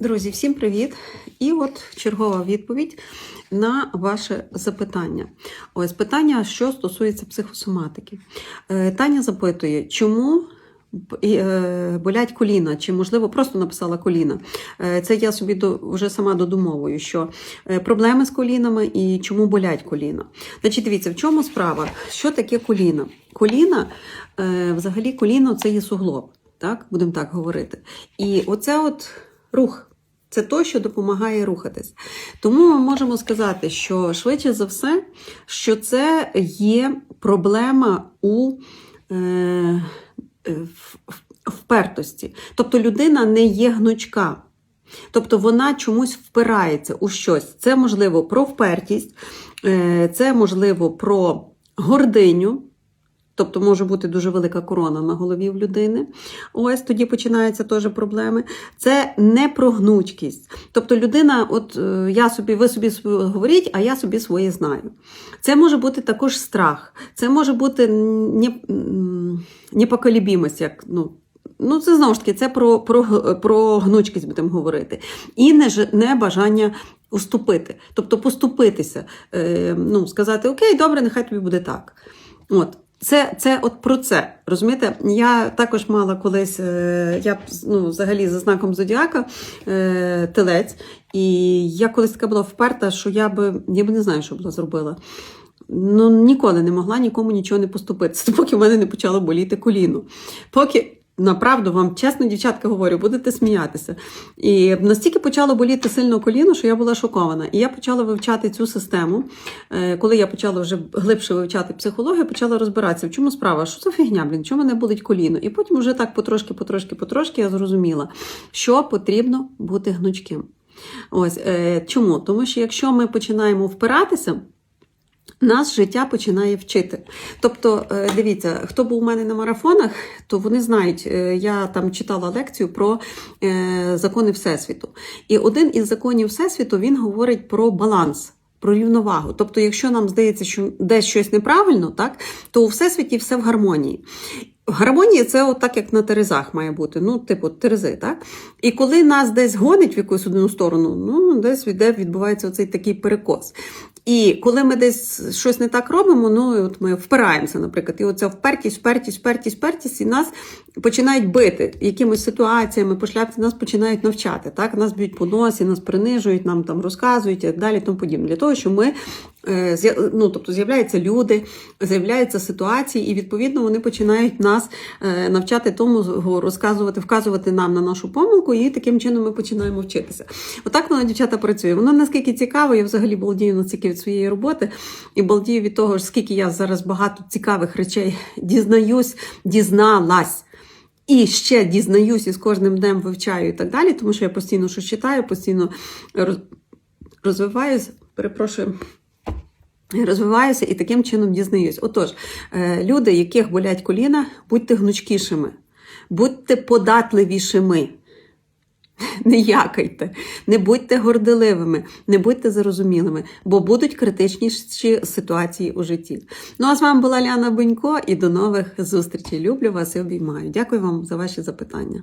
Друзі, всім привіт! І от чергова відповідь на ваше запитання. Ось питання, що стосується психосоматики. Е, Таня запитує, чому е, болять коліна, чи можливо просто написала коліна. Е, Це я собі вже сама додумовую, що проблеми з колінами і чому болять коліна. Значить, дивіться, в чому справа? Що таке коліна? Коліна, взагалі, коліно це є суглоб, так? будемо так говорити. І оце от рух. Це то, що допомагає рухатись. Тому ми можемо сказати, що швидше за все, що це є проблема у е, е, впертості. Тобто людина не є гнучка. Тобто вона чомусь впирається у щось. Це можливо про впертість, е, це можливо про гординю. Тобто може бути дуже велика корона на голові в людини. Ось тоді починаються теж проблеми. Це не про гнучкість. Тобто людина, от е, я собі, ви собі говоріть, а я собі своє знаю. Це може бути також страх, це може бути не, непоколібімость, як ну. Ну, це знову ж таки, це про, про, про гнучкість будемо говорити. І не, не бажання уступити, тобто поступитися, е, ну, сказати, окей, добре, нехай тобі буде так. От. Це, це от про це. Розумієте? Я також мала колись, е, я ну, взагалі за знаком Зодіака е, телець, і я колись така була вперта, що я би, я би не знаю, що була зробила. Ну, ніколи не могла нікому нічого не поступитися, поки в мене не почало боліти коліно. Поки. Направду вам чесно, дівчатка говорю, будете сміятися. І настільки почало боліти сильно коліно, що я була шокована. І я почала вивчати цю систему. Е, Коли я почала вже глибше вивчати психологію, почала розбиратися, в чому справа, що це фігня, блін, чому мене болить коліно. І потім вже так потрошки, потрошки, потрошки я зрозуміла, що потрібно бути гнучким. Ось е, чому? Тому що якщо ми починаємо впиратися. Нас життя починає вчити. Тобто, е, дивіться, хто був у мене на марафонах, то вони знають, е, я там читала лекцію про е, закони Всесвіту. І один із законів Всесвіту він говорить про баланс. Про рівновагу. Тобто, якщо нам здається, що десь щось неправильно, так, то у всесвіті все в гармонії. Гармонія це от так, як на терезах має бути, ну, типу, терези, так? І коли нас десь гонить в якусь одну сторону, ну, десь відбувається оцей такий перекос. І коли ми десь щось не так робимо, ну от ми впираємося, наприклад, і оця впертість, впертість, впертість, впертість, і нас починають бити якимись ситуаціями, по шляпці нас починають навчати. Так? Нас б'ють по носі, нас принижують, нам там розказують і далі, тому подібне. Для того, щоб ми е, ну, тобто з'являються люди, з'являються ситуації, і відповідно вони починають нас е, навчати тому, розказувати, вказувати нам на нашу помилку, і таким чином ми починаємо вчитися. Отак воно, дівчата, працює. Воно наскільки цікаво, я взагалі балдію настільки від своєї роботи, і балдію від того, скільки я зараз багато цікавих речей дізнаюсь, дізналась. І ще дізнаюсь і з кожним днем вивчаю і так далі, тому що я постійно щось читаю, постійно роз- розвиваюся. Перепрошую. Розвиваюся і таким чином дізнаюсь. Отож, е, люди, яких болять коліна, будьте гнучкішими, будьте податливішими. Не якайте, не будьте горделивими, не будьте зарозумілими, бо будуть критичніші ситуації у житті. Ну а з вами була Ляна Бунько і до нових зустрічей. Люблю вас і обіймаю. Дякую вам за ваші запитання.